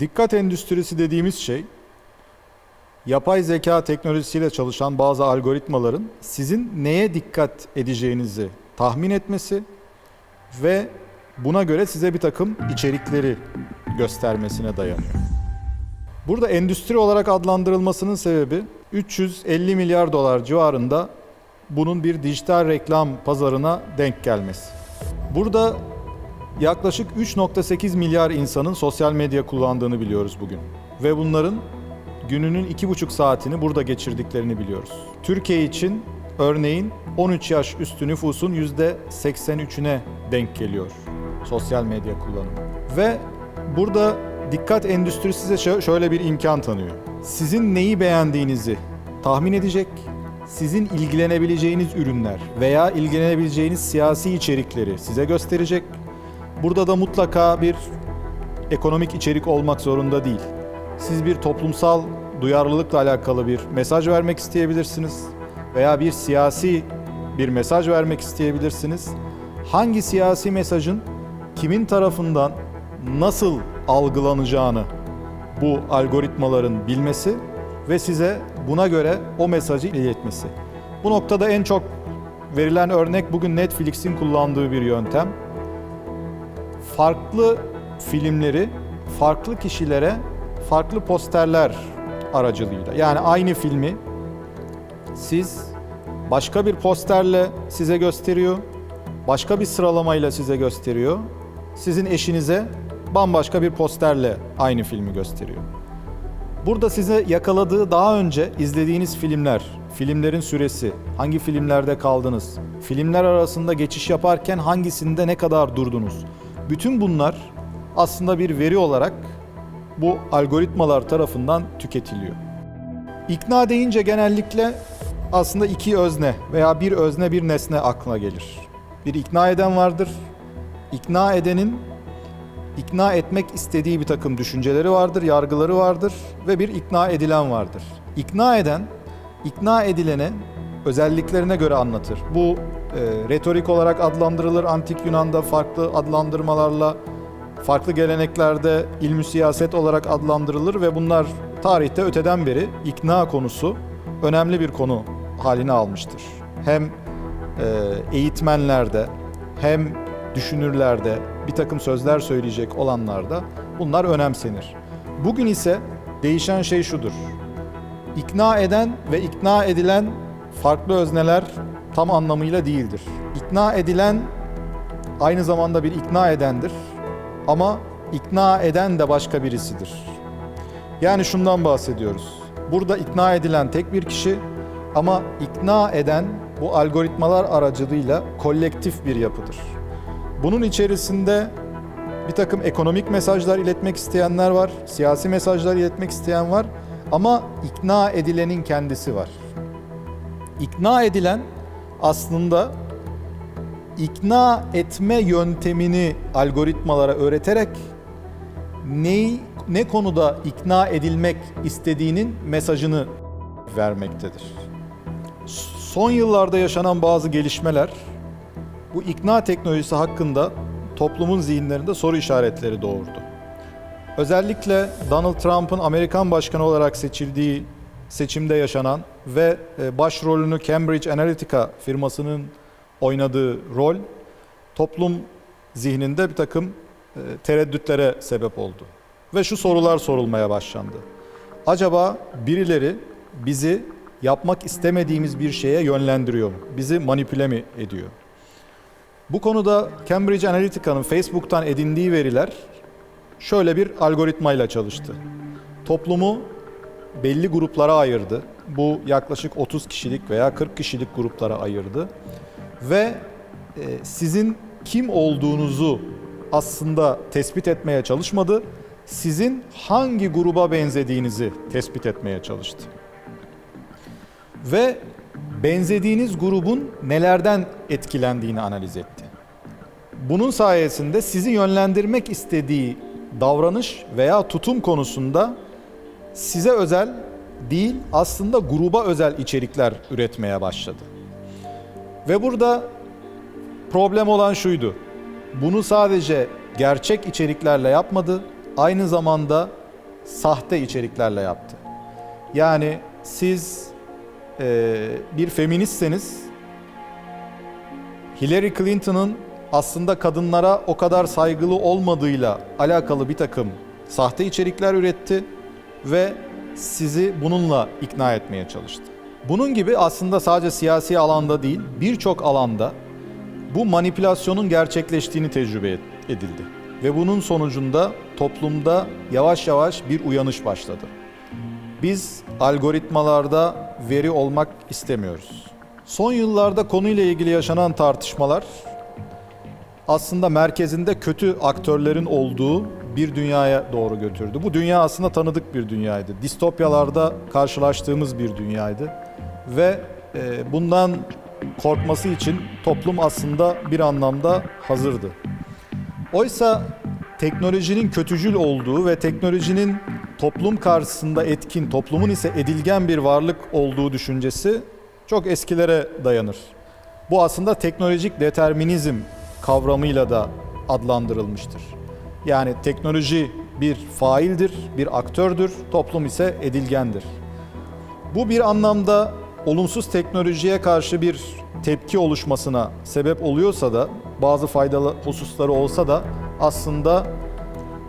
Dikkat endüstrisi dediğimiz şey yapay zeka teknolojisiyle çalışan bazı algoritmaların sizin neye dikkat edeceğinizi tahmin etmesi ve buna göre size bir takım içerikleri göstermesine dayanıyor. Burada endüstri olarak adlandırılmasının sebebi 350 milyar dolar civarında bunun bir dijital reklam pazarına denk gelmesi. Burada yaklaşık 3.8 milyar insanın sosyal medya kullandığını biliyoruz bugün. Ve bunların gününün 2,5 saatini burada geçirdiklerini biliyoruz. Türkiye için örneğin 13 yaş üstü nüfusun %83'üne denk geliyor sosyal medya kullanımı. Ve burada dikkat endüstrisi size şö- şöyle bir imkan tanıyor. Sizin neyi beğendiğinizi tahmin edecek, sizin ilgilenebileceğiniz ürünler veya ilgilenebileceğiniz siyasi içerikleri size gösterecek. Burada da mutlaka bir ekonomik içerik olmak zorunda değil. Siz bir toplumsal duyarlılıkla alakalı bir mesaj vermek isteyebilirsiniz veya bir siyasi bir mesaj vermek isteyebilirsiniz. Hangi siyasi mesajın kimin tarafından nasıl algılanacağını bu algoritmaların bilmesi ve size buna göre o mesajı iletmesi. Bu noktada en çok verilen örnek bugün Netflix'in kullandığı bir yöntem. Farklı filmleri farklı kişilere farklı posterler aracılığıyla. Yani aynı filmi siz başka bir posterle size gösteriyor, başka bir sıralamayla size gösteriyor. Sizin eşinize bambaşka bir posterle aynı filmi gösteriyor. Burada size yakaladığı daha önce izlediğiniz filmler, filmlerin süresi, hangi filmlerde kaldınız, filmler arasında geçiş yaparken hangisinde ne kadar durdunuz. Bütün bunlar aslında bir veri olarak bu algoritmalar tarafından tüketiliyor. İkna deyince genellikle aslında iki özne veya bir özne bir nesne aklına gelir. Bir ikna eden vardır. İkna edenin ikna etmek istediği bir takım düşünceleri vardır, yargıları vardır ve bir ikna edilen vardır. İkna eden, ikna edilene özelliklerine göre anlatır. Bu retorik olarak adlandırılır. Antik Yunan'da farklı adlandırmalarla, farklı geleneklerde ilmi siyaset olarak adlandırılır ve bunlar tarihte öteden beri ikna konusu önemli bir konu haline almıştır. Hem e, eğitmenlerde hem düşünürlerde bir takım sözler söyleyecek olanlarda bunlar önemsenir. Bugün ise değişen şey şudur. İkna eden ve ikna edilen farklı özneler tam anlamıyla değildir. İkna edilen aynı zamanda bir ikna edendir ama ikna eden de başka birisidir. Yani şundan bahsediyoruz. Burada ikna edilen tek bir kişi ama ikna eden bu algoritmalar aracılığıyla kolektif bir yapıdır. Bunun içerisinde bir takım ekonomik mesajlar iletmek isteyenler var, siyasi mesajlar iletmek isteyen var ama ikna edilenin kendisi var. İkna edilen aslında ikna etme yöntemini algoritmalara öğreterek neyi ne konuda ikna edilmek istediğinin mesajını vermektedir. Son yıllarda yaşanan bazı gelişmeler bu ikna teknolojisi hakkında toplumun zihinlerinde soru işaretleri doğurdu. Özellikle Donald Trump'ın Amerikan başkanı olarak seçildiği seçimde yaşanan ve e, başrolünü Cambridge Analytica firmasının oynadığı rol toplum zihninde bir takım e, tereddütlere sebep oldu. Ve şu sorular sorulmaya başlandı. Acaba birileri bizi yapmak istemediğimiz bir şeye yönlendiriyor mu? Bizi manipüle mi ediyor? Bu konuda Cambridge Analytica'nın Facebook'tan edindiği veriler şöyle bir algoritmayla çalıştı. Toplumu belli gruplara ayırdı. Bu yaklaşık 30 kişilik veya 40 kişilik gruplara ayırdı. Ve e, sizin kim olduğunuzu aslında tespit etmeye çalışmadı. Sizin hangi gruba benzediğinizi tespit etmeye çalıştı. Ve benzediğiniz grubun nelerden etkilendiğini analiz etti. Bunun sayesinde sizi yönlendirmek istediği davranış veya tutum konusunda size özel değil aslında gruba özel içerikler üretmeye başladı. Ve burada problem olan şuydu. Bunu sadece gerçek içeriklerle yapmadı, aynı zamanda sahte içeriklerle yaptı. Yani siz e, bir feministseniz Hillary Clinton'ın aslında kadınlara o kadar saygılı olmadığıyla alakalı bir takım sahte içerikler üretti ve sizi bununla ikna etmeye çalıştı. Bunun gibi aslında sadece siyasi alanda değil, birçok alanda bu manipülasyonun gerçekleştiğini tecrübe edildi. Ve bunun sonucunda toplumda yavaş yavaş bir uyanış başladı. Biz algoritmalarda veri olmak istemiyoruz. Son yıllarda konuyla ilgili yaşanan tartışmalar aslında merkezinde kötü aktörlerin olduğu bir dünyaya doğru götürdü. Bu dünya aslında tanıdık bir dünyaydı. Distopyalarda karşılaştığımız bir dünyaydı. Ve e, bundan korkması için toplum aslında bir anlamda hazırdı. Oysa teknolojinin kötücül olduğu ve teknolojinin toplum karşısında etkin, toplumun ise edilgen bir varlık olduğu düşüncesi çok eskilere dayanır. Bu aslında teknolojik determinizm kavramıyla da adlandırılmıştır. Yani teknoloji bir faildir, bir aktördür, toplum ise edilgendir. Bu bir anlamda olumsuz teknolojiye karşı bir tepki oluşmasına sebep oluyorsa da bazı faydalı hususları olsa da aslında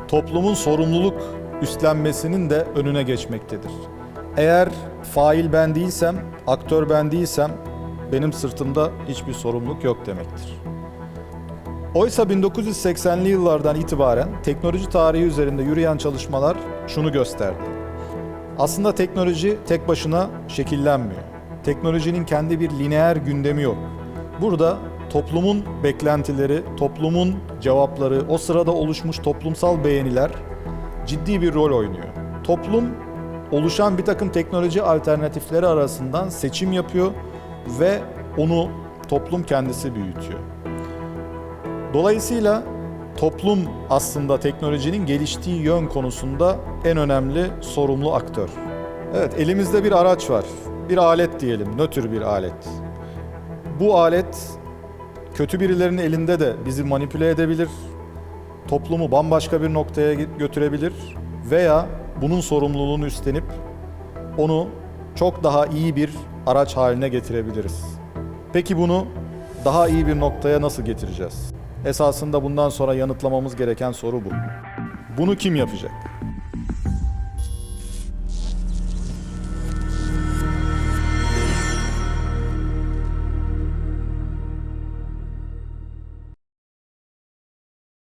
toplumun sorumluluk üstlenmesinin de önüne geçmektedir. Eğer fail ben değilsem, aktör ben değilsem benim sırtımda hiçbir sorumluluk yok demektir. Oysa 1980'li yıllardan itibaren teknoloji tarihi üzerinde yürüyen çalışmalar şunu gösterdi. Aslında teknoloji tek başına şekillenmiyor. Teknolojinin kendi bir lineer gündemi yok. Burada toplumun beklentileri, toplumun cevapları, o sırada oluşmuş toplumsal beğeniler ciddi bir rol oynuyor. Toplum oluşan bir takım teknoloji alternatifleri arasından seçim yapıyor ve onu toplum kendisi büyütüyor. Dolayısıyla toplum aslında teknolojinin geliştiği yön konusunda en önemli sorumlu aktör. Evet, elimizde bir araç var. Bir alet diyelim, nötr bir alet. Bu alet kötü birilerinin elinde de bizi manipüle edebilir, toplumu bambaşka bir noktaya götürebilir veya bunun sorumluluğunu üstlenip onu çok daha iyi bir araç haline getirebiliriz. Peki bunu daha iyi bir noktaya nasıl getireceğiz? Esasında bundan sonra yanıtlamamız gereken soru bu. Bunu kim yapacak?